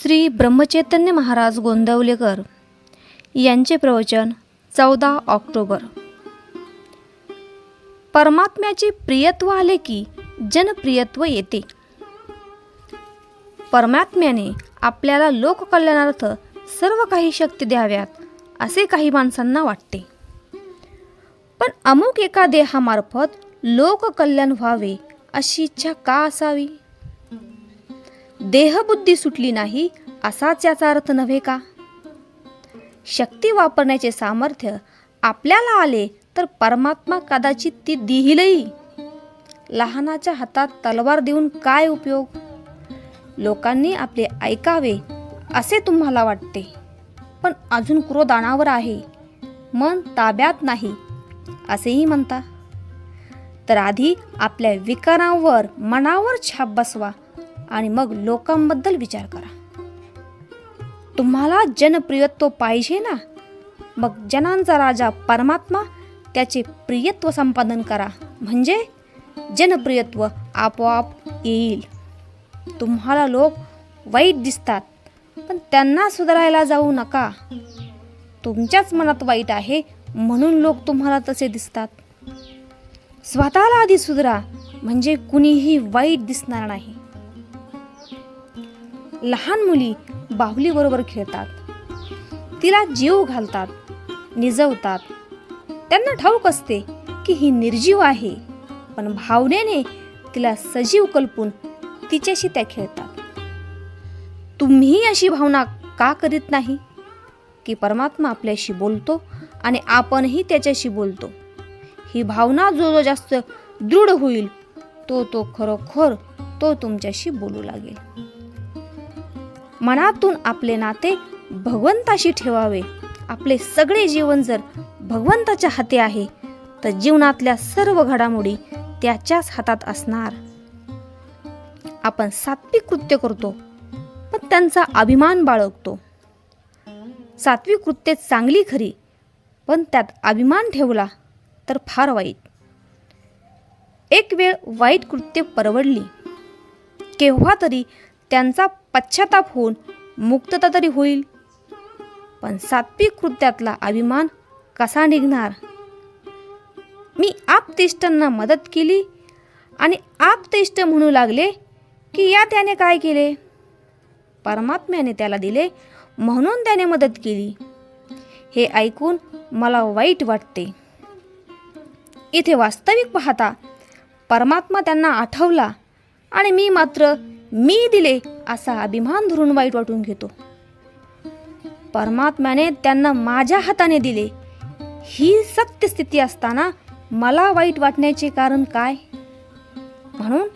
श्री ब्रह्मचैतन्य महाराज गोंदवलेकर यांचे प्रवचन चौदा ऑक्टोबर. परमात्म्याचे प्रियत्व आले की जनप्रियत्व येते. परमात्म्याने आपल्याला लोककल्याणार्थ सर्व काही शक्ती द्याव्यात असे काही माणसांना वाटते. पण अमुक एका देहामार्फत लोककल्याण व्हावे अशी इच्छा का असावी? देहबुद्धी सुटली नाही असाच याचा अर्थ नव्हे का? शक्ती वापरण्याचे सामर्थ्य आपल्याला आले तर परमात्मा कदाचित ती दिहीलही. लहानाच्या हातात तलवार देऊन काय उपयोग? लोकांनी आपले ऐकावे असे तुम्हाला वाटते. पण अजून क्रोध अनावर आहे. मन ताब्यात नाही असेही म्हणता. तर आधी आपल्या विकारांवर मनावर छाप बसवा. आणि मग लोकांबद्दल विचार करा. तुम्हाला जनप्रियत्व पाहिजे ना? मग जनांचा राजा परमात्मा त्याचे प्रियत्व संपादन करा. म्हणजे जनप्रियत्व आपोआप येईल. तुम्हाला लोक वाईट दिसतात पण त्यांना सुधारायला जाऊ नका. तुमच्याच मनात वाईट आहे म्हणून लोक तुम्हाला तसे दिसतात. स्वतःला आधी सुधरा म्हणजे कुणीही वाईट दिसणार नाही. लहान मुली बाहुलीबरोबर खेळतात. तिला जीव घालतात निजवतात. त्यांना ठाऊक असते की ही निर्जीव आहे पण भावनेने तिला सजीव कल्पून तिच्याशी त्या खेळतात. तुम्ही अशी भावना का करीत नाही? की परमात्मा आपल्याशी बोलतो आणि आपणही त्याच्याशी बोलतो. ही भावना जो जो जास्त दृढ होईल तो तो खरोखर तो तुमच्याशी बोलू लागेल. मनातून आपले नाते भगवंताशी ठेवावे. आपले सगळे जीवन जर भगवंताच्या हाती आहे तर जीवनातल्या सर्व घडामोडी त्याच्याच हातात असणार. आपण सात्विक कृत्य करतो पण त्यांचा अभिमान बाळगतो. सात्विक कृत्ये चांगली खरी पण त्यात अभिमान ठेवला तर फार वाईट. एक वेळ वाईट कृत्य परवडली. केव्हा तरी त्यांचा पश्चाताप होऊन मुक्तता तरी होईल. पण सात्विक कृत्यातला अभिमान कसा निघणार? मी आपतेष्टांना मदत केली आणि आपतेष्ट म्हणू लागले की या त्याने काय केले? परमात्म्याने त्याला दिले म्हणून त्याने मदत केली. हे ऐकून मला वाईट वाटते. इथे वास्तविक पाहता परमात्मा त्यांना आठवला आणि मी मात्र मी दिले असा अभिमान धरून वाईट वाटून घेतो. परमात्म्याने त्यांना माझ्या हाताने दिले. ही सत्य स्थिती असताना मला वाईट वाटण्याचे कारण काय? म्हणून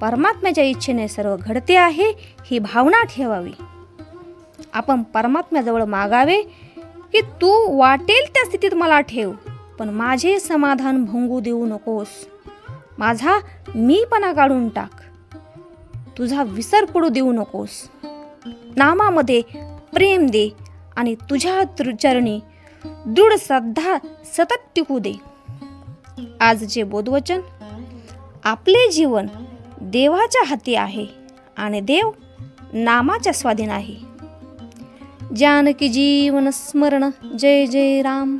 परमात्म्याच्या इच्छेने सर्व घडते आहे ही भावना ठेवावी. आपण परमात्म्याजवळ मागावे की तू वाटेल त्या स्थितीत मला ठेव पण माझे समाधान भंगू देऊ नकोस. माझा मीपणा काढून टाक. तुझा विसर पडू देऊ नकोस. नामामध्ये प्रेम दे आणि तुझ्या चरणी दृढ श्रद्धा सतत टिकू दे. आजचे बोधवचन आपले जीवन देवाच्या हाती आहे आणि देव नामाच्या स्वाधीन आहे. जानकी जीवन स्मरण जय जय राम.